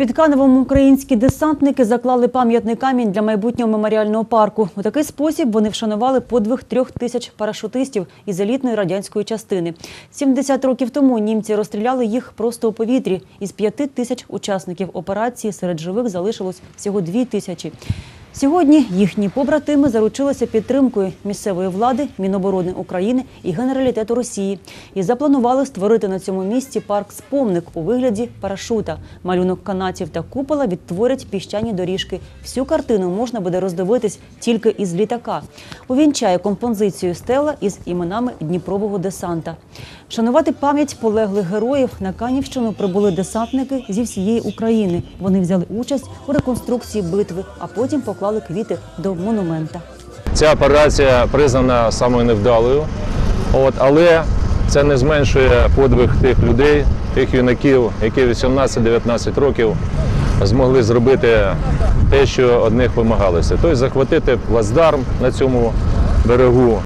Під Каневом українські десантники заклали пам'ятний камінь для майбутнього меморіального парку. У такий спосіб вони вшанували подвиг трьох тисяч парашутистів із елітної радянської частини. 70 років тому німці розстріляли їх просто у повітрі. Із п'яти тисяч учасників операції серед живих залишилось всього дві тисячі. Сьогодні їхні побратими заручилися підтримкою місцевої влади, Міноборони України і Генералітету Росії і запланували створити на цьому місці парк-спомник у вигляді парашута. Малюнок канатів та купола відтворять піщані доріжки. Всю картину можна буде роздивитись тільки із літака. Увінчає композицію стела із іменами Дніпрового десанта. Шанувати пам'ять полеглих героїв на Канівщину прибули десантники зі всієї України. Вони взяли участь у реконструкції битви, а потім поклали квіти до монумента. Ця операція признана самою невдалою, от, але це не зменшує подвиг тих людей, тих юнаків, які 18-19 років змогли зробити те, що од них вимагалося. Тобто захватити плацдарм на цьому берегу,